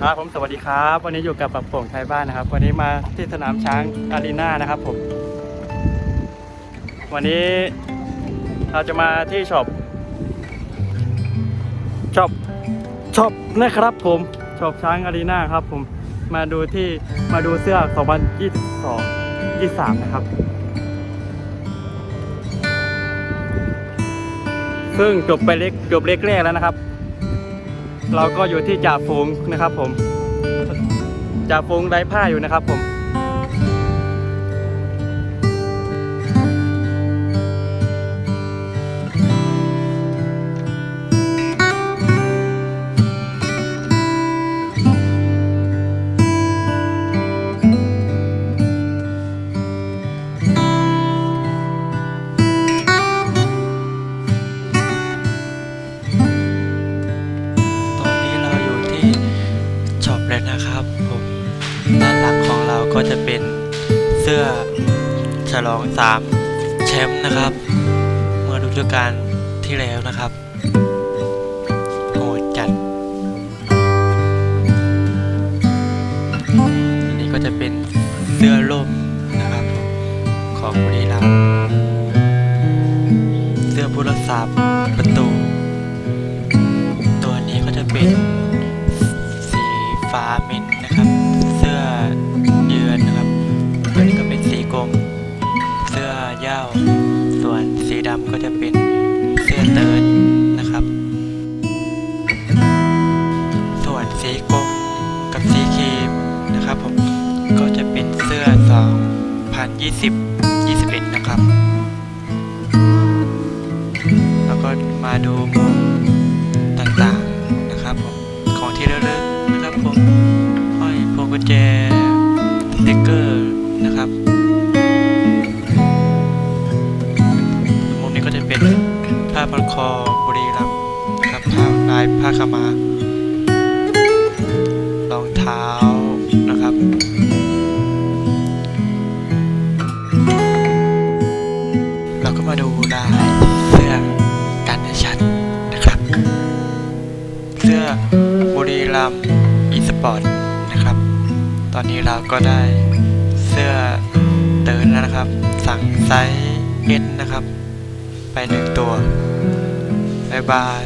ครับผมสวัสดีครับ วันนี้อยู่กับปักโป่งไทยบ้านนะครับ วันนี้มาที่สนามช้างอารีนานะครับผม วันนี้เราจะมาที่ช็อปช็อปช็อปนะครับผมช็อปช้างอารีนาครับผมมาดูที่มาดูเสื้อ 2022 23 นะครับ ซึ่งจบไปเล็กจบเล็กแรกแล้วนะครับ เราก็อยู่ที่จ่าฝูงนะครับผมจ่าฝูงไร้ผ้าอยู่นะครับผม ก็จะเป็นเสื้อฉลองสามแชมป์นะครับ เมื่อฤดูกาลที่แล้วนะครับโหดจัดอันนี้ก็จะเป็นเสื้อร่มนะครับ ของบุรีรัมย์เสื้อผู้รักษาประตู ตัวนี้ก็จะเป็นสีฟ้ามิน ดำก็จะเป็นเสื้อเติร์ดนะครับ ส่วนสีกรมกับสีครีมนะครับผมก็จะเป็นเสื้อ 2020 21 นะครับ แล้วก็มาดูมวกต่างๆนะครับผมของที่ระลึกนะครับผมห้อยพวงกุญแจสติ๊กเกอร์นะครับ ผ้าพันคอบุรีรัมย์นะครับผ้าลายผ้าขามารองเท้านะครับเราก็มาดูลายเสื้อกันชัดนะครับ เสื้อบุรีรัมย์อีสปอร์ตนะครับ ตอนนี้เราก็ได้เสื้อเดินแล้วนะครับ สั่งไซส์เอนะครับ ไปหนึ่งตัวบายบาย